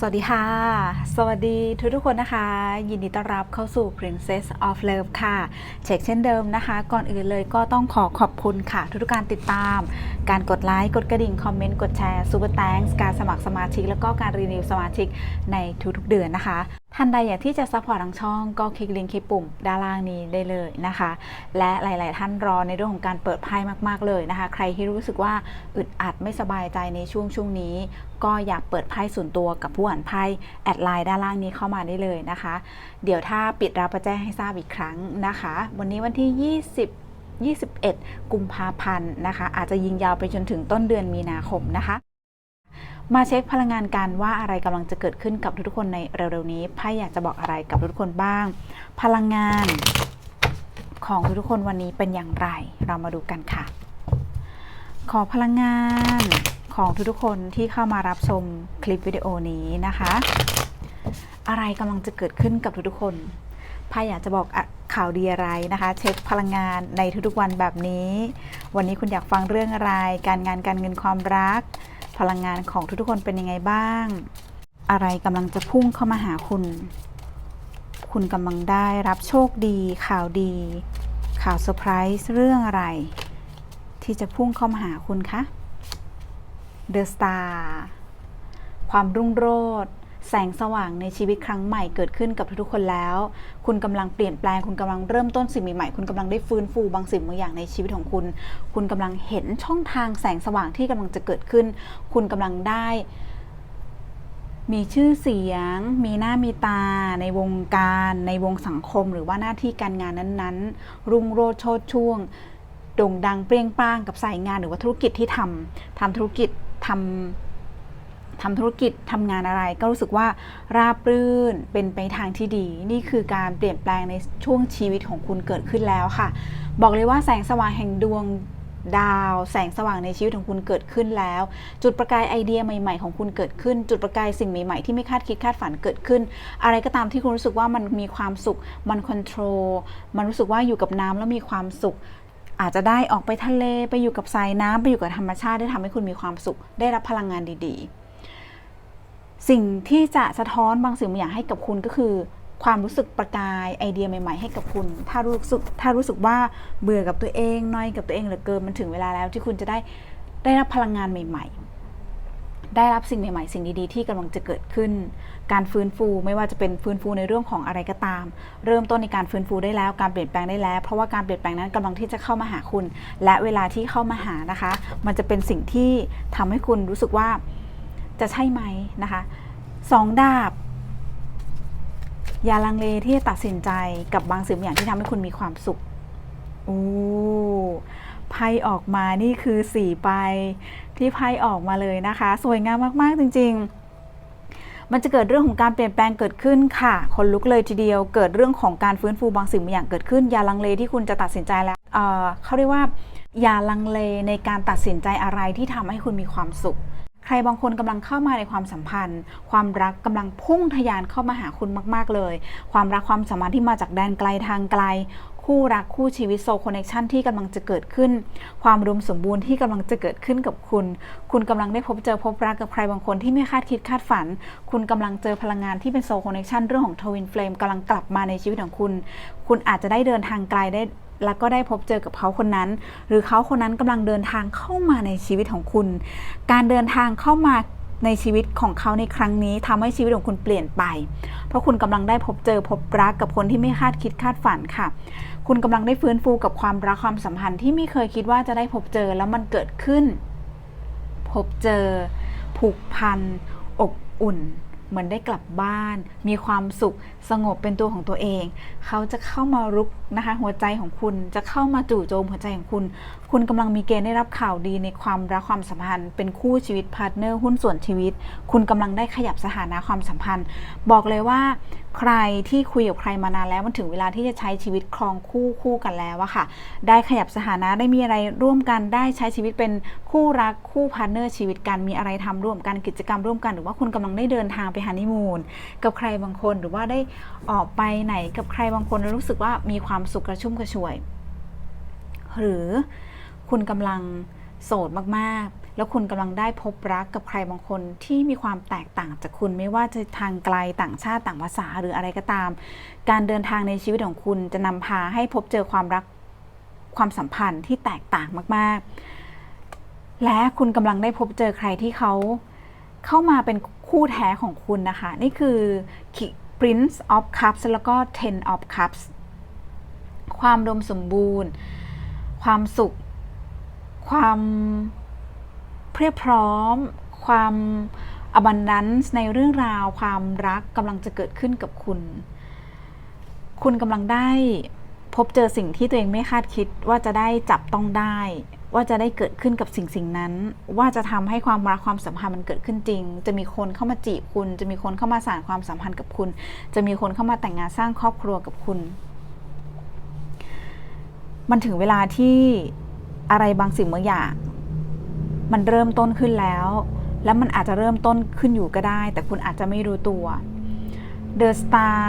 สวัสดีค่ะ สวัสดีทุกทุกคนนะคะ ยินดีต้อนรับเข้าสู่ Princess of Love ค่ะ เช็คเช่นเดิมนะคะ ก่อนอื่นเลยก็ต้องขอขอบคุณค่ะ ทุกๆกการติดตาม การกดไลค์กดกระดิ่ง คอมเมนต์ กดแชร์ซูเปอร์แตงการสมัครสมาชิก แล้วก็การรีวิวสมาชิกในทุกๆเดือนนะคะท่านใดอยากที่จะซัพพอร์ตทางช่องก็คลิกลิงก์คลิปปุ่มด้านล่างนี้ได้เลยนะคะ และหลาย ๆ ท่านรอในเรื่องของการเปิดไพ่มาก ๆ เลยนะคะ ใครที่รู้สึกว่าอึดอัดไม่สบายใจในช่วงช่วงนี้ ก็อยากเปิดไพ่ส่วนตัวกับผู้อ่านไพ่แอดไลน์ด้านล่างนี้เข้ามาได้เลยนะคะ เดี๋ยวถ้าปิดรับประแจ้งให้ทราบอีกครั้งนะคะ วันนี้วันที่ 20 21 กุมภาพันธ์นะคะ อาจจะยิงยาวไปจนถึงต้นเดือนมีนาคมนะคะ มาเช็คพลังงานกันว่าอะไรกำลังจะเกิดขึ้นกับทุกคนในเร็วๆนี้ไพ่อยากจะบอกอะไรกับทุกคนบ้าง พลังงานของทุกคนวันนี้เป็นอย่างไร เรามาดูกันค่ะ ขอพลังงาน ของทุกๆคนที่เข้ามารับชมคลิปวิดีโอนี้นะคะ อะไรกำลังจะเกิดขึ้นกับทุกๆคนไพ่อยากจะบอกอข่าวดีอะไรนะคะ เช็คพลังงานในทุกๆวันแบบนี้ วันนี้คุณอยากฟังเรื่องอะไร การงานการเงินความรัก พลังงานของทุกๆคนเป็นยังไงบ้าง อะไรกำลังจะพุ่งเข้ามาหาคุณ คุณกำลังได้รับโชคดี ข่าวดี ข่าวเซอร์ไพรส์เรื่องอะไร ที่จะพุ่งเข้ามาหาคุณคะ The Star ความรุ่งโรจน์แสงสว่างในชีวิตครั้งใหม่เกิดขึ้นกับทุกๆคนแล้ว คุณกำลังเปลี่ยนแปลง คุณกำลังเริ่มต้นสิ่งใหม่ๆ คุณกำลังได้ฟื้นฟูบางสิ่งบางอย่างในชีวิตของคุณ คุณกำลังเห็นช่องทางแสงสว่างที่กำลังจะเกิดขึ้น คุณกำลังได้ มีชื่อเสียง มีหน้ามีตา ในวงการ ในวงสังคม หรือว่าหน้าที่การงานนั้นๆ รุ่งโรจน์โชดช่วง โด่งดังเปรี้ยงป้างกับสายงานหรือว่าธุรกิจที่ทำทำธุรกิจ ทำทำธุรกิจทำงานอะไร ก็รู้สึกว่าราบรื่นเป็นไปทางที่ดี นี่คือการเปลี่ยนแปลงในช่วงชีวิตของคุณเกิดขึ้นแล้วค่ะ บอกเลยว่าแสงสว่างแห่งดวงดาวแสงสว่างในชีวิตของคุณเกิดขึ้นแล้ว จุดประกายไอเดียใหม่ๆ ของคุณเกิดขึ้น จุดประกายสิ่งใหม่ๆ ที่ไม่คาดคิดคาดฝันเกิดขึ้น อะไรก็ตามที่คุณรู้สึกว่ามันมีความสุข มันคอนโทรลมันรู้สึกว่าอยู่กับน้ำแล้วมีความสุข อาจจะได้ออกไปทะเลไปอยู่กับทรายน้ำไปอยู่กับธรรมชาติได้ทำให้คุณมีความสุข ได้รับพลังงานดี ๆ สิ่งที่จะสะท้อนบางสิ่งบางอย่างให้กับคุณก็คือ ความรู้สึกประกายไอเดียใหม่ ๆ ให้กับคุณ ถ้ารู้สึกถ้ารู้สึกว่าเบื่อกับตัวเองน้อยกับตัวเองเหลือเกินมันถึงเวลาแล้วที่คุณจะได้ได้รับพลังงานใหม่ ๆ ได้รับสิ่งใหม่ๆ สิ่งดีๆ ที่กำลังจะเกิดขึ้น การฟื้นฟูไม่ว่าจะเป็นฟื้นฟูในเรื่องของอะไรก็ตาม เริ่มต้นในการฟื้นฟูได้แล้ว การเปลี่ยนแปลงได้แล้ว เพราะว่าการเปลี่ยนแปลงนั้นกำลังที่จะเข้ามาหาคุณ และเวลาที่เข้ามาหานะคะ มันจะเป็นสิ่งที่ทำให้คุณรู้สึกว่าจะใช่ไหมนะคะสองดาบอย่าลังเลที่จะตัดสินใจกับบางสิ่งบางอย่างที่ทำให้คุณมีความสุขโอ้ไพ่ออกมานี่คือสี่ใบ ที่ไพ่ออกมาเลยนะคะ สวยงามมากๆจริง ๆมันจะเกิดเรื่องของการเปลี่ยนแปลงเกิดขึ้นค่ะ คนลุกเลยทีเดียว เกิดเรื่องของการฟื้นฟูบางสิ่งบางอย่างเกิดขึ้น อย่าลังเลที่คุณจะตัดสินใจแล้วเเขาเรียกว่า อย่าลังเลในการตัดสินใจอะไรที่ทำให้คุณมีความสุข ใครบางคนกำลังเข้ามาในความสัมพันธ์ ความรักกำลังพุ่งทะยานเข้ามาหาคุณมาก ๆเลย ความรักความสัมพันธ์ที่มาจากแดนไกลทางไกล คู่รักคู่ชีวิตโซคอนเนคชันที่กำลังจะเกิดขึ้น ความรวมสมบูรณ์ที่กำลังจะเกิดขึ้นกับคุณ คุณกำลังได้พบเจอพบรักกับใครบางคนที่ไม่คาดคิดคาดฝัน คุณกำลังเจอพลังงานที่เป็นโซคอนเนคชันเรื่องของทวินเฟลมกำลังกลับมาในชีวิตของคุณ คุณอาจจะได้เดินทางไกลได้แล้วก็ได้พบเจอกับเขาคนนั้น หรือเขาคนนั้นกำลังเดินทางเข้ามาในชีวิตของคุณ การเดินทางเข้ามา ในชีวิตของเขาในครั้งนี้ทำให้ชีวิตของคุณเปลี่ยนไป เพราะคุณกำลังได้พบเจอพบรักกับคนที่ไม่คาดคิดคาดฝันค่ะ คุณกำลังได้ฟื้นฟูกับความรักความสัมพันธ์ที่ไม่เคยคิดว่าจะได้พบเจอแล้วมันเกิดขึ้น พบเจอ ผูกพันอบอุ่น เหมือนได้กลับบ้าน มีความสุข สงบเป็นตัวของตัวเอง เขาจะเข้ามารุกนะคะ หัวใจของคุณจะเข้ามาจู่โจมหัวใจของคุณ คุณกำลังมีเกณฑ์ได้รับข่าวดีในความรักความสัมพันธ์ เป็นคู่ชีวิตพาร์ทเนอร์หุ้นส่วนชีวิต คุณกำลังได้ขยับสถานะความสัมพันธ์ บอกเลยว่าใครที่คุยกับใครมานานแล้วมันถึงเวลาที่จะใช้ชีวิตครองคู่คู่กันแล้วอะค่ะ ได้ขยับสถานะได้มีอะไรร่วมกันได้ใช้ชีวิตเป็นคู่รักคู่พาร์ทเนอร์ชีวิตกันมีอะไรทำร่วมกันกิจกรรมร่วมกัน หรือว่าคุณกำลังได้เดินทางไปฮันนีมูนกับใครบางคนหรือว่าได้ออกไปไหนกับใครบางคนรู้สึกว่ามีความสุขกระชุ่มกระชวย หรือคุณกำลังโสดมากๆ แล้วคุณกำลังได้พบรักกับใครบางคนที่มีความแตกต่างจากคุณไม่ว่าจะทางไกลต่างชาติต่างภาษาหรืออะไรก็ตาม การเดินทางในชีวิตของคุณจะนำพาให้พบเจอความรักความสัมพันธ์ที่แตกต่างมาก ๆ และคุณกำลังได้พบเจอใครที่เขาเข้ามาเป็นคู่แท้ของคุณนะคะ นี่คือ Prince of Cups แล้วก็ Ten of Cups ความรวมสมบูรณ์ ความสุข ความเพรียบพร้อม ความ abundance ในเรื่องราว ความรักกำลังจะเกิดขึ้นกับคุณ คุณกำลังได้พบเจอสิ่งที่ตัวเองไม่คาดคิดว่าจะได้จับต้องได้ ว่าจะได้เกิดขึ้นกับสิ่งสิ่งนั้น ว่าจะทำให้ความรักความสัมพันธ์มันเกิดขึ้นจริง จะมีคนเข้ามาจีบคุณ จะมีคนเข้ามาสานความสัมพันธ์กับคุณ จะมีคนเข้ามาแต่งงานสร้างครอบครัวกับคุณ มันถึงเวลาที่อะไรบางสิ่งบางอย่างมันเริ่มต้นขึ้นแล้ว แล้วมันอาจจะเริ่มต้นขึ้นอยู่ก็ได้ แต่คุณอาจจะไม่รู้ตัว The Star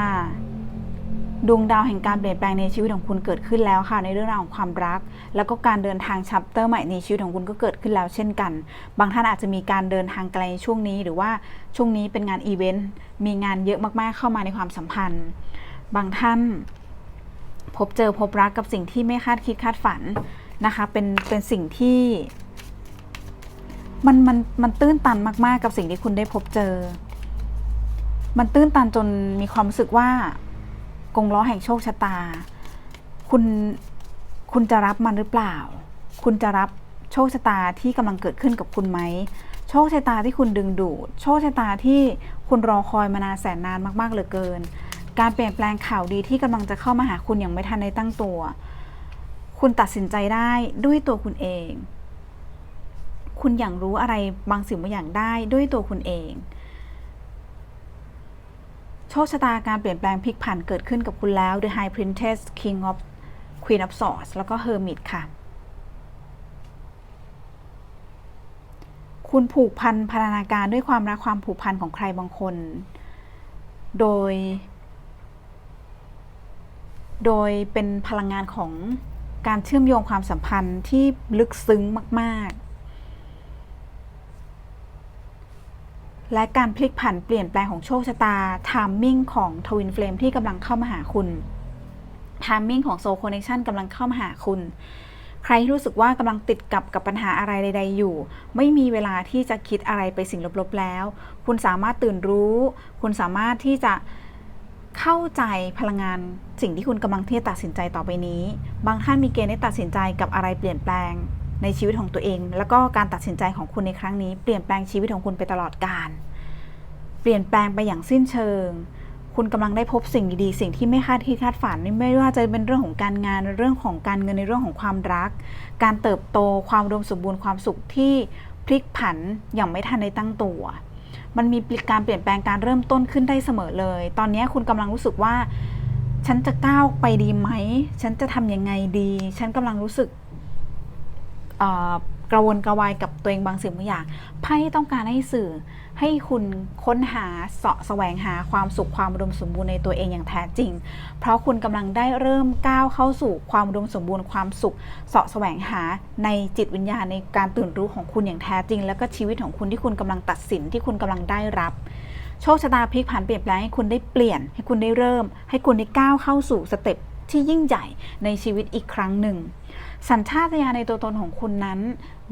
ดวงดาวแห่งการเปลี่ยนแปลงในชีวิตของคุณเกิดขึ้นแล้วค่ะ ในเรื่องราวของความรัก แล้วก็การเดินทางชัปเตอร์ใหม่ในชีวิตของคุณก็เกิดขึ้นแล้วเช่นกัน บางท่านอาจจะมีการเดินทางไกลช่วงนี้ หรือว่าช่วงนี้เป็นงานอีเวนต์มีงานเยอะมากๆเข้ามาในความสัมพันธ์ บางท่าน พบเจอพบรักกับสิ่งที่ไม่คาดคิดคาดฝันนะคะเป็นเป็นสิ่งที่มันมันมันตื้นตันมากๆ กับสิ่งที่คุณได้พบเจอ มันตื้นตันจนมีความรู้สึกว่า กงล้อแห่งโชคชะตา คุณคุณจะรับมันหรือเปล่า คุณจะรับโชคชะตาที่กำลังเกิดขึ้นกับคุณไหม โชคชะตาที่คุณดึงดูด โชคชะตาที่คุณรอคอยมานานแสนนานมากๆเหลือเกิน การเปลี่ยนแปลงข่าวดีที่กำลังจะเข้ามาหาคุณอย่างไม่ทันในตั้งตัว คุณตัดสินใจได้ด้วยตัวคุณเอง คุณอย่างรู้อะไรบางสิ่งบางอย่างได้ด้วยตัวคุณเอง โชคชะตาการเปลี่ยนแปลงพลิกผันเกิดขึ้นกับคุณแล้ว The High Princess King of Queen of Swords แล้วก็ Hermit ค่ะ คุณผูกพันพันธนาการด้วยความรักความผูกพันของใครบางคน โดย โดยเป็นพลังงานของการเชื่อมโยงความสัมพันธ์ที่ลึกซึ้งมาก ๆ และการพลิกผันเปลี่ยนแปลงของโชคชะตาทามมิ่งของทวินเฟลมที่กำลังเข้ามาหาคุณทามมิ่งของโซลคอนเนคชันกำลังเข้ามาหาคุณ ใครที่รู้สึกว่ากำลังติดกับกับปัญหาอะไรใด ๆ อยู่ ไม่มีเวลาที่จะคิดอะไรไปสิ่งลบ ๆ แล้ว คุณสามารถตื่นรู้ คุณสามารถที่จะเข้าใจพลังงานสิ่งที่คุณกำลังที่จะตัดสินใจต่อไปนี้ บางท่านมีเกณฑ์ได้ตัดสินใจกับอะไรเปลี่ยนแปลง ในชีวิตของตัวเอง แล้วก็การตัดสินใจของคุณในครั้งนี้ เปลี่ยนแปลงชีวิตของคุณไปตลอดกาลเปลี่ยนแปลงไปอย่างสิ้นเชิง คุณกำลังได้พบสิ่งดีๆ สิ่งที่ไม่คาดคิดคาดฝัน ไม่ว่าจะเป็นเรื่องของการงาน เรื่องของการเงินในเรื่องของความรัก การเติบโต ความรวมสมบูรณ์ ความสุขที่พลิกผันอย่างไม่ทันในตั้งตัว มันมีการเปลี่ยนแปลงการเริ่มต้นขึ้นได้เสมอเลย ตอนนี้คุณกำลังรู้สึกว่า ฉันจะก้าวไปดีไหม ฉันจะทำยังไงดี ฉันกำลังรู้สึก กระวนกระวายกับตัวเองบางสิ่งบางอย่างไพ่ต้องการให้สื่อให้คุณค้นหาเสาะแสวงหาความสุขความอุดมสมบูรณ์ในตัวเองอย่างแท้จริง เพราะคุณกำลังได้เริ่มก้าวเข้าสู่ความอุดมสมบูรณ์ความสุขเสาะแสวงหาในจิตวิญญาณในการตื่นรู้ของคุณอย่างแท้จริง แล้วก็ชีวิตของคุณที่คุณกำลังตัดสินที่คุณกำลังได้รับโชคชะตาพลิกผันเปลี่ยนแปลงให้คุณได้เปลี่ยน ให้คุณได้เริ่ม ให้คุณได้ก้าวเข้าสู่สเต็ปที่ยิ่งใหญ่ในชีวิตอีกครั้งหนึ่ง สัญชาตญาณในตัวตนของคุณนั้น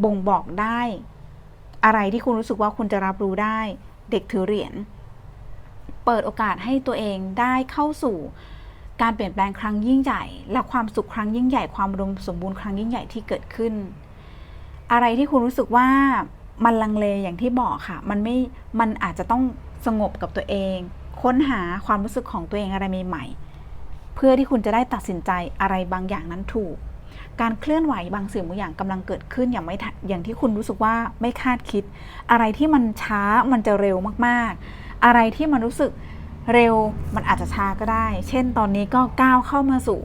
บ่งบอกได้ อะไรที่คุณรู้สึกว่าคุณจะรับรู้ได้ เด็กถือเหรียญเปิดโอกาสให้ตัวเองได้เข้าสู่การเปลี่ยนแปลงครั้งยิ่งใหญ่ และความสุขครั้งยิ่งใหญ่ความอุดมสมบูรณ์ครั้งยิ่งใหญ่ที่เกิดขึ้น อะไรที่คุณรู้สึกว่ามันลังเลอย่างที่บอกค่ะ มันไม่มันอาจจะต้องสงบกับตัวเอง ค้นหาความรู้สึกของตัวเองอะไรใหม่ๆเพื่อที่คุณจะได้ตัดสินใจอะไรบางอย่างนั้นถูก การเคลื่อนไหวบางสิ่งบางอย่างกำลังเกิดขึ้นอย่างไม่อย่างที่คุณรู้สึกว่าไม่คาดคิด อะไรที่มันช้ามันจะเร็วมากๆ อะไรที่มันรู้สึกเร็วมันอาจจะช้าก็ได้ เช่น ตอนนี้ก็ก้าวเข้ามาสู่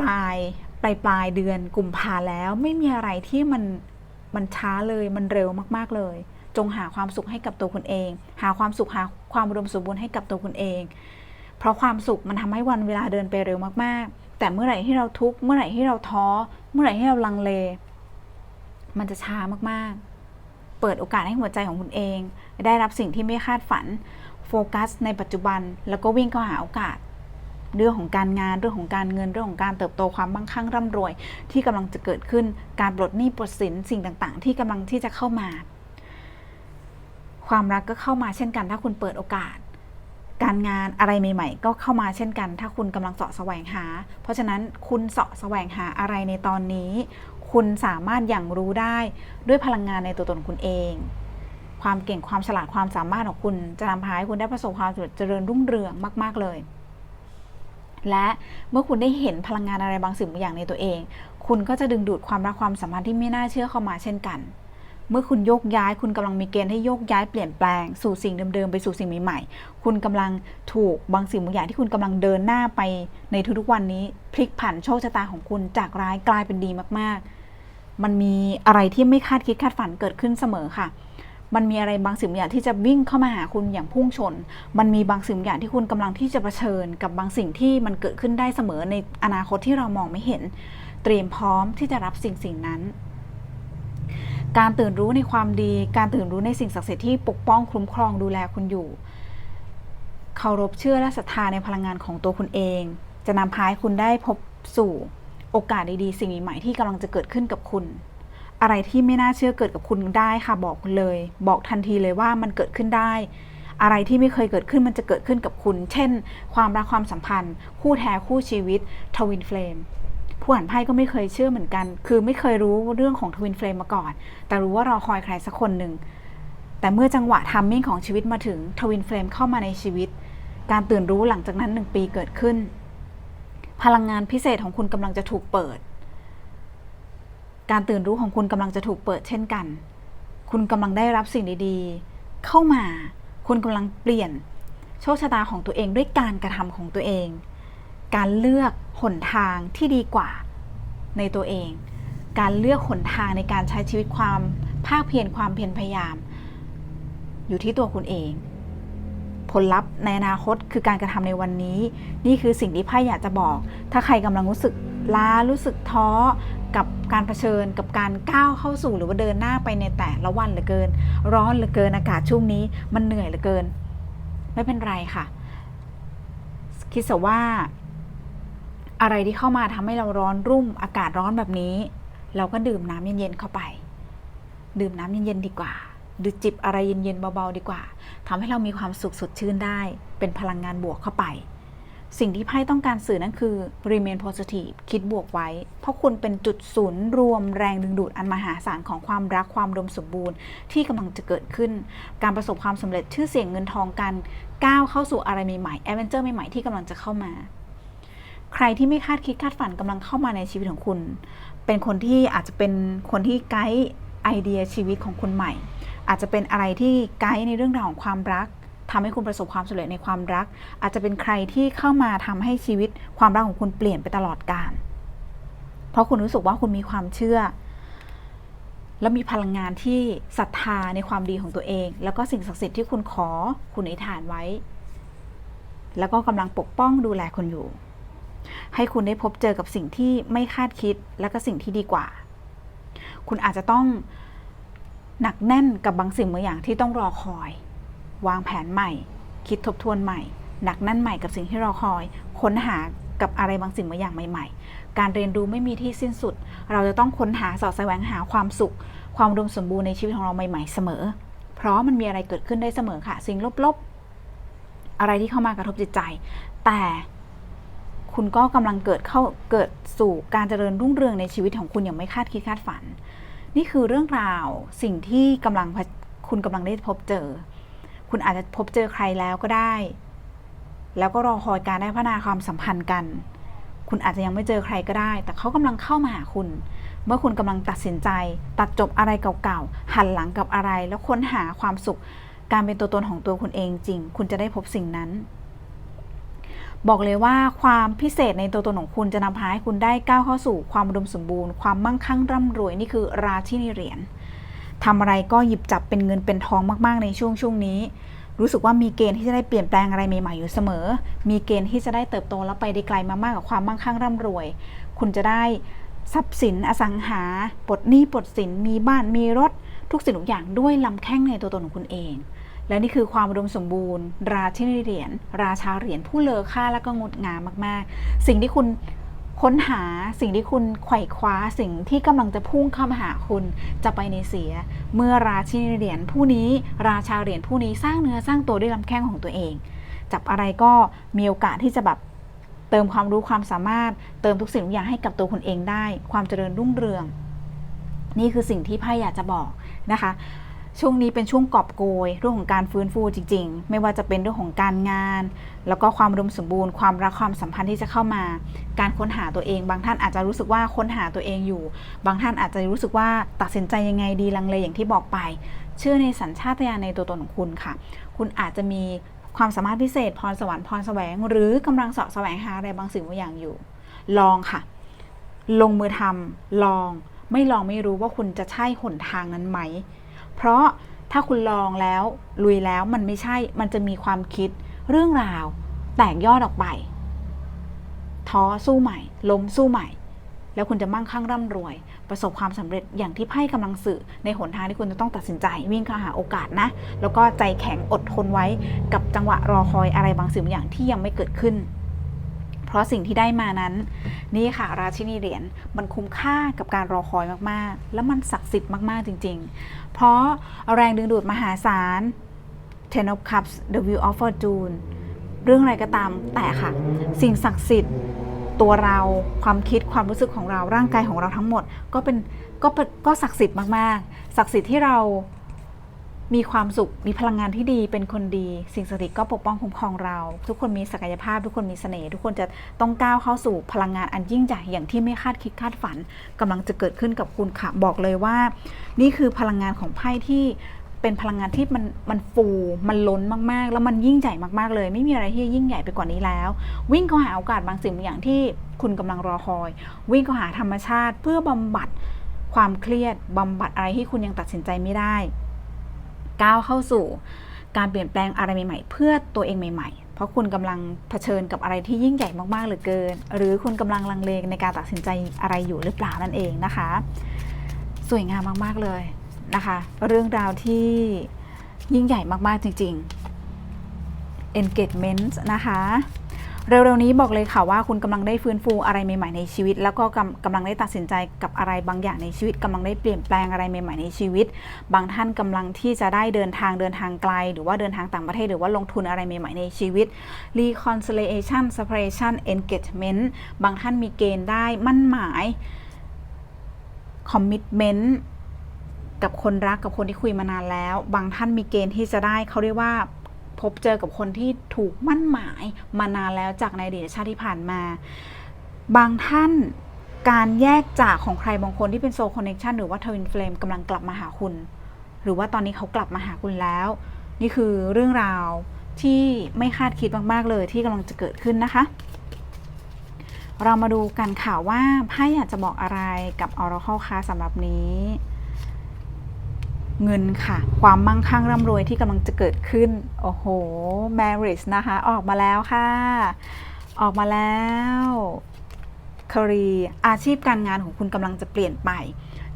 ปลายปลายปลายเดือนกุมภาแล้วไม่มีอะไรที่มันมันช้าเลยมันเร็วมากๆเลย จงหาความสุขให้กับตัวคุณเอง หาความสุขหาความอุดมสมบูรณ์ให้กับตัวคุณเอง เพราะความสุขมันทำให้วันเวลาเดินไปเร็วมากๆ แต่เมื่อไหร่ที่เราทุกข์เมื่อไหร่ที่เราท้อ เมื่อไหร่ที่เราลังเล มันจะช้ามากๆ เปิดโอกาสให้หัวใจของคุณเอง ได้รับสิ่งที่ไม่คาดฝัน โฟกัส ในปัจจุบัน แล้วก็วิ่งเข้าหาโอกาส เรื่องของการงานเรื่องของการเงินเรื่องของการเติบโตความมั่งคั่งร่ำรวย ที่กำลังจะเกิดขึ้นการปลดหนี้ปลดสินสิ่งต่าง ๆ ที่กำลังที่จะเข้ามา ความรักก็เข้ามาเช่นกัน ถ้าคุณเปิดโอกาส การงานอะไรใหม่ ๆ ก็เข้ามาเช่นกัน ถ้าคุณกำลังเสาะแสวงหา เพราะฉะนั้นคุณเสาะแสวงหาอะไรในตอนนี้ คุณสามารถอย่างรู้ได้ด้วยพลังงานในตัวตนคุณเอง ความเก่งความฉลาดความสามารถของคุณ จะนำพาให้คุณได้ประสบความสำเร็จเจริญรุ่งเรืองมาก ๆเลยและเมื่อคุณได้เห็นพลังงานอะไรบางสิ่งบางอย่างในตัวเอง คุณก็จะดึงดูดความรักความสัมพันธ์ที่ไม่น่าเชื่อเข้ามาเช่นกัน เมื่อคุณโยกย้าย คุณกำลังมีเกณฑ์ให้โยกย้ายเปลี่ยนแปลงสู่สิ่งเดิมๆไปสู่สิ่งใหม่ๆ คุณกำลังถูกบางสิ่งบางอย่างที่คุณกำลังเดินหน้าไปในทุกๆวันนี้พลิกผันโชคชะตาของคุณจากร้ายกลายเป็นดีมากๆ มันมีอะไรที่ไม่คาดคิดคาดฝันเกิดขึ้นเสมอค่ะ มันมีอะไรบางสิ่งบางอย่างที่จะวิ่งเข้ามาหาคุณอย่างพุ่งชน มันมีบางสิ่งบางอย่างที่คุณกำลังที่จะเผชิญ กับบางสิ่งที่มันเกิดขึ้นได้เสมอในอนาคตที่เรามองไม่เห็น เตรียมพร้อมที่จะรับสิ่งสิ่งนั้น การตื่นรู้ในความดี การตื่นรู้ในสิ่งศักดิ์สิทธิ์ที่ปกป้องคุ้มครองดูแลคุณอยู่ เคารพเชื่อและศรัทธาในพลังงานของตัวคุณเอง จะนำพาให้คุณได้พบสู่โอกาสดีๆ สิ่งใหม่ๆที่กำลังจะเกิดขึ้นกับคุณ อะไรที่ไม่น่าเชื่อเกิดกับคุณได้ค่ะบอกเลย บอกทันทีเลยว่ามันเกิดขึ้นได้ อะไรที่ไม่เคยเกิดขึ้นมันจะเกิดขึ้นกับคุณ เช่น ความรักความสัมพันธ์ คู่แท้คู่ชีวิตทวินเฟลม ผู้อ่านไพ่ก็ไม่เคยเชื่อเหมือนกัน คือไม่เคยรู้เรื่องของทวินเฟลมมาก่อน แต่รู้ว่ารอคอยใครสักคนหนึ่ง แต่เมื่อจังหวะทัมมิ่งของชีวิตมาถึงทวินเฟลมเข้ามาในชีวิต การตื่นรู้หลังจากนั้นหนึ่งปีเกิดขึ้น พลังงานพิเศษของคุณกำลังจะถูกเปิด การตื่นรู้ของคุณกำลังจะถูกเปิดเช่นกัน คุณกำลังได้รับสิ่งดีๆ เข้ามา คุณกำลังเปลี่ยนโชคชะตาของตัวเองด้วยการกระทำของตัวเอง การเลือกหนทางที่ดีกว่าในตัวเอง การเลือกหนทางในการใช้ชีวิตความภาคเพียรความเพียรพยายาม อยู่ที่ตัวคุณเอง ผลลัพธ์ในอนาคตคือการกระทำในวันนี้ นี่คือสิ่งที่ไพ่อยากจะบอก ถ้าใครกำลังรู้สึกล้ารู้สึกท้อกับการเผชิญกับการก้าวเข้าสู่หรือว่าเดินหน้าไปในแต่ละวันเหลือเกิน ร้อนเหลือเกินอากาศช่วงนี้ มันเหนื่อยเหลือเกิน ไม่เป็นไรค่ะ คิดซะว่า อะไรที่เข้ามาทำให้เราร้อนรุ่มอากาศร้อนแบบนี้ เราก็ดื่มน้ำเย็นๆเข้าไป ดื่มน้ำเย็นๆดีกว่าดื่มจิบอะไรเย็นๆเบาๆดีกว่าทำให้เรามีความสุขสดชื่นได้ เป็นพลังงานบวกเข้าไป สิ่งที่ไพ่ต้องการสื่อนั่นคือ remain positive คิดบวกไว้ เพราะคุณเป็นจุดศูนย์รวมแรงดึงดูดอันมหาศาลของความรักความรวมสมบูรณ์ ที่กำลังจะเกิดขึ้น การประสบความสำเร็จชื่อเสียงเงินทองการก้าวเข้าสู่อะไรใหม่ๆแอดเวนเจอร์ใหม่ๆที่กำลังจะเข้ามา ใครที่ไม่คาดคิดคาดฝันกำลังเข้ามาในชีวิตของคุณ เป็นคนที่อาจจะเป็นคนที่ไกด์ไอเดียชีวิตของคุณใหม่ อาจจะเป็นอะไรที่ไกด์ในเรื่องราวของความรักทำให้คุณประสบความสำเร็จในความรัก อาจจะเป็นใครที่เข้ามาทำให้ชีวิตความรักของคุณเปลี่ยนไปตลอดกาลเพราะคุณรู้สึกว่าคุณมีความเชื่อ และมีพลังงานที่ศรัทธาในความดีของตัวเอง แล้วก็สิ่งศักดิ์สิทธิ์ที่คุณขอคุณอธิษฐานไว้ แล้วก็กำลังปกป้องดูแลคุณอยู่ ให้คุณได้พบเจอกับสิ่งที่ไม่คาดคิดและก็สิ่งที่ดีกว่า คุณอาจจะต้องหนักแน่นกับบางสิ่งบางอย่างที่ต้องรอคอย วางแผนใหม่ คิดทบทวนใหม่ หนักแน่นใหม่กับสิ่งที่รอคอย ค้นหากับอะไรบางสิ่งบางอย่างใหม่ ๆ การเรียนรู้ไม่มีที่สิ้นสุด เราจะต้องค้นหาสอดแสวงหาความสุข ความดมสมบูรณ์ในชีวิตของเราใหม่ ๆ เสมอ เพราะมันมีอะไรเกิดขึ้นได้เสมอค่ะ สิ่งลบๆ อะไรที่เข้ามากระทบจิตใจ แต่ คุณก็กำลังเกิดเข้าเกิดสู่การเจริญรุ่งเรืองในชีวิตของคุณอย่างไม่คาดคิดคาดฝัน นี่คือเรื่องราวสิ่งที่กำลังคุณกำลังได้พบเจอ คุณอาจจะพบเจอใครแล้วก็ได้ แล้วก็รอคอยการได้พัฒนาความสัมพันธ์กัน คุณอาจจะยังไม่เจอใครก็ได้ แต่เขากำลังเข้ามาหาคุณ เมื่อคุณกำลังตัดสินใจ ตัดจบอะไรเก่าๆหันหลังกับอะไร แล้วค้นหาความสุขการเป็นตัวตนของตัวคุณเองจริง คุณจะได้พบสิ่งนั้น บอกเลยว่าความพิเศษในตัวตนของคุณจะนำพาให้คุณได้ก้าวเข้าสู่ความอุดมสมบูรณ์ ความมั่งคั่งร่ำรวยนี่คือราชินีเหรียญทำอะไรก็หยิบจับเป็นเงินเป็นทองมากๆในช่วงช่วงนี้ รู้สึกว่ามีเกณฑ์ที่จะได้เปลี่ยนแปลงอะไรใหม่ๆอยู่เสมอ มีเกณฑ์ที่จะได้เติบโตแล้วไปได้ไกลมามากกับความมั่งคั่งร่ำรวย คุณจะได้ทรัพย์สินอสังหาปลดหนี้ปลดสินมีบ้านมีรถทุกสิ่งทุกอย่างด้วยลำแข้งในตัวตนของคุณเอง และนี่คือความอุดมสมบูรณ์ ราชินีเหรียญราชาเหรียญผู้เลอค่าและก็งดงามมาก ๆ สิ่งที่คุณค้นหาสิ่งที่คุณไขว่คว้าสิ่งที่กำลังจะพุ่งเข้ามาหาคุณจะไปในเสีย เมื่อราชินีเหรียญผู้นี้ราชาเหรียญผู้นี้สร้างเนื้อสร้างตัวด้วยลำแข้งของตัวเอง จับอะไรก็มีโอกาสที่จะแบบเติมความรู้ความสามารถเติมทุกสิ่งทุกอย่างให้กับตัวคุณเองได้ ความเจริญรุ่งเรือง นี่คือสิ่งที่ไพ่อยากจะบอกนะคะ ช่วงนี้เป็นช่วงกอบโกยเรื่องของการฟื้นฟูจริง ๆ ไม่ว่าจะเป็นเรื่องของการงาน แล้วก็ความอุมสมบูรณ์ความรักความสัมพันธ์ที่จะเข้ามา การค้นหาตัวเอง บางท่านอาจจะรู้สึกว่าค้นหาตัวเองอยู่ บางท่านอาจจะรู้สึกว่าตัดสินใจยังไงดีลังเลอย่างที่บอกไป เชื่อในสัญชาตญาณในตัวตนของคุณค่ะ คุณอาจจะมีความสามารถพิเศษ พรสวรรค์พรแสวง หรือกำลังเสาะแสวงหาอะไรบางสิ่งบางอย่างอยู่ ลองค่ะ ลงมือทำลอง ไม่ลองไม่รู้ว่าคุณจะใช่หนทางนั้นไหม เพราะถ้าคุณลองแล้วลุยแล้วมันไม่ใช่ มันจะมีความคิดเรื่องราว แตกยอดออกไป ท้อสู้ใหม่ ล้มสู้ใหม่ แล้วคุณจะมั่งคั่งร่ำรวย ประสบความสำเร็จอย่างที่ไพ่กำลังสื่อ ในหนทางที่คุณจะต้องตัดสินใจ วิ่งเข้าหาโอกาสนะ แล้วก็ใจแข็งอดทนไว้กับจังหวะรอคอยอะไรบางสิ่งบางอย่างที่ยังไม่เกิดขึ้น เพราะสิ่งที่ได้มานั้น นี่ค่ะราชินีเหรียญมันคุ้มค่ากับการรอคอยมากๆ แล้วมันศักดิ์สิทธิ์มากๆจริง ๆ เพราะแรงดึงดูดมหาศาล Ten of Cups The Wheel of Fortune เรื่องอะไรก็ตามแต่ค่ะ สิ่งศักดิ์สิทธิ์ตัวเราความคิดความรู้สึกของเราร่างกายของเราทั้งหมด ก็เป็นก็ก็ศักดิ์สิทธิ์มากๆศักดิ์สิทธิ์ที่เรา มีความสุข มีพลังงานที่ดี เป็นคนดี สิ่งศักดิ์สิทธิ์ก็ปกป้องคุ้มครองเรา ทุกคนมีศักยภาพ ทุกคนมีเสน่ห์ ทุกคนจะต้องก้าวเข้าสู่พลังงานอันยิ่งใหญ่อย่างที่ไม่คาดคิดคาดฝันกำลังจะเกิดขึ้นกับคุณค่ะ บอกเลยว่า นี่คือพลังงานของไพ่ที่เป็นพลังงานที่มันมันฟู มันล้นมากๆ แล้วมันยิ่งใหญ่มากๆเลย ไม่มีอะไรที่ยิ่งใหญ่ไปกว่านี้แล้ว วิ่งเข้าหาโอกาสบางสิ่งบางอย่างที่คุณกำลังรอคอย วิ่งเข้าหาธรรมชาติ เพื่อบำบัดความเครียดบำบัดอะไรที่คุณยังตัดสินใจไม่ได้ ก้าวเข้าสู่ การเปลี่ยนแปลงอะไรใหม่ๆ เพื่อตัวเองใหม่ ๆ เพราะคุณกำลังเผชิญกับอะไรที่ยิ่งใหญ่มากๆเหลือเกิน หรือคุณกำลังลังเลในการตัดสินใจอะไรอยู่หรือเปล่านั่นเองนะคะ สวยงามมากๆเลยนะคะ เรื่องราวที่ยิ่งใหญ่มากๆจริง ๆ engagement นะคะ เร็วๆนี้บอกเลยค่ะว่าคุณกำลังได้ฟื้นฟูอะไรใหม่ๆในชีวิต แล้วก็กำกำลังได้ตัดสินใจกับอะไรบางอย่างในชีวิตกำลังได้เปลี่ยนแปลงอะไรใหม่ๆในชีวิต บางท่านกำลังที่จะได้เดินทางเดินทางไกล หรือว่าเดินทางต่างประเทศหรือว่าลงทุนอะไรใหม่ๆในชีวิต reconciliation separation engagement บางท่านมีเกณฑ์ได้มั่นหมาย commitment กับคนรักกับคนที่คุยมานานแล้ว บางท่านมีเกณฑ์ที่จะได้เขาเรียกว่า พบเจอกับคนที่ถูกมั่นหมายมานานแล้วจากในอดีตชาติที่ผ่านมา บางท่านการแยกจากของใครบางคนที่เป็นโซคอนเน t ชันหรือว่าทวินเฟลมกำลังกลับมาหาคุณ หรือว่าตอนนี้เขากลับมาหาคุณแล้ว นี่คือเรื่องราวที่ไม่คาดคิดมาก ๆ เลยที่กำลังจะเกิดขึ้นนะคะ เรามาดูกันค่ะว่าไพ่อยากจะบอกอะไรกับ Oracle คะสำหรับนี้ เงินค่ะ ความมั่งคั่งร่ำรวยที่กำลังจะเกิดขึ้น โอ้โห marriage นะคะ ออกมาแล้วค่ะ ออกมาแล้วคารีอาชีพการงานของคุณกำลังจะเปลี่ยนไป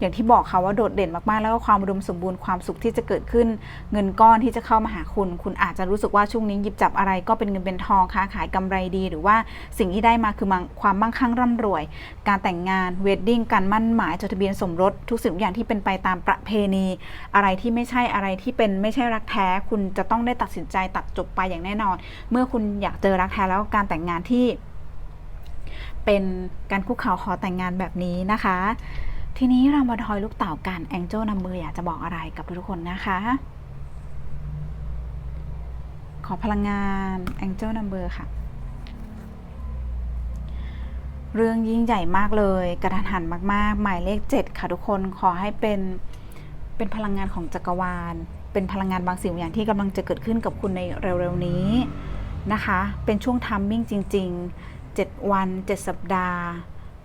อย่างที่บอกค่ะว่าโดดเด่นมากๆ แล้วก็ความอุดมสมบูรณ์ความสุขที่จะเกิดขึ้น เงินก้อนที่จะเข้ามาหาคุณ คุณอาจจะรู้สึกว่าช่วงนี้หยิบจับอะไรก็เป็นเงินเป็นทองค้าขายกำไรดี หรือว่าสิ่งที่ได้มาคือความมั่งคั่งร่ำรวย การแต่งงานเวดดิ้งการมั่นหมายจดทะเบียนสมรสทุกสิ่งทุกอย่างที่เป็นไปตามประเพณี อะไรที่ไม่ใช่อะไรที่เป็นไม่ใช่รักแท้ คุณจะต้องได้ตัดสินใจตัดจบไปอย่างแน่นอน เมื่อคุณอยากเจอรักแท้แล้วการแต่งงานที่เป็นการคุกเข่าขอแต่งงานแบบนี้นะคะ ทีนี้เรามาทอยลูกเต่ากันแองเจิลนำมืออยากจะบอกอะไรกับทุกคนนะคะ ขอพลังงานแองเจิลนัมเบอร์ค่ะ เรื่องยิ่งใหญ่มากเลย กระทันหันมากๆ หมายเลข 7 ค่ะทุกคนขอให้เป็นเป็นพลังงานของจักรวาล เป็นพลังงานบางสิ่งบางอย่างที่กำลังจะเกิดขึ้นกับคุณในเร็วๆนี้นะคะ เป็นช่วงทัมมิ่งจริง ๆ 7 วัน 7 สัปดาห์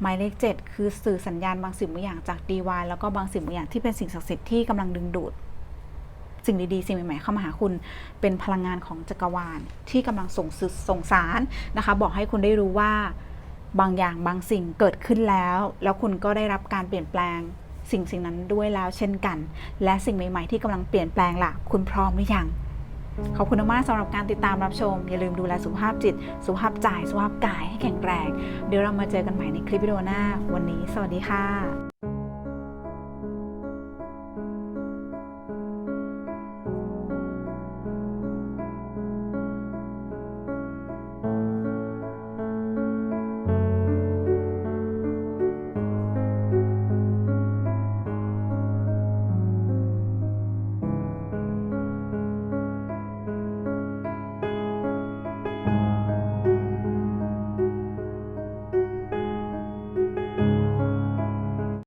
หมายเลข 7 คือสื่อสัญญาณบางสิ่งบางอย่างจากดีวายแล้วก็บางสิ่งบางอย่างที่เป็นสิ่งศักดิ์สิทธิ์ที่กำลังดึงดูด สิ่งดีๆ สิ่งใหม่ๆเข้ามาหาคุณ เป็นพลังงานของจักรวาลที่กำลังส่งสื่อส่งสารนะคะ บอกให้คุณได้รู้ว่าบางอย่างบางสิ่งเกิดขึ้นแล้ว แล้วคุณก็ได้รับการเปลี่ยนแปลงสิ่งสิ่งนั้นด้วยแล้วเช่นกัน และสิ่งใหม่ ๆ ที่กำลังเปลี่ยนแปลงล่ะ คุณพร้อมหรือยัง ขอบคุณมากสำหรับการติดตามรับชม อย่าลืมดูแลสุขภาพจิต สุขภาพใจสุขภาพกายให้แข็งแรง เดี๋ยวเรามาเจอกันใหม่ในคลิปวิดีโอหน้า วันนี้ สวัสดีค่ะ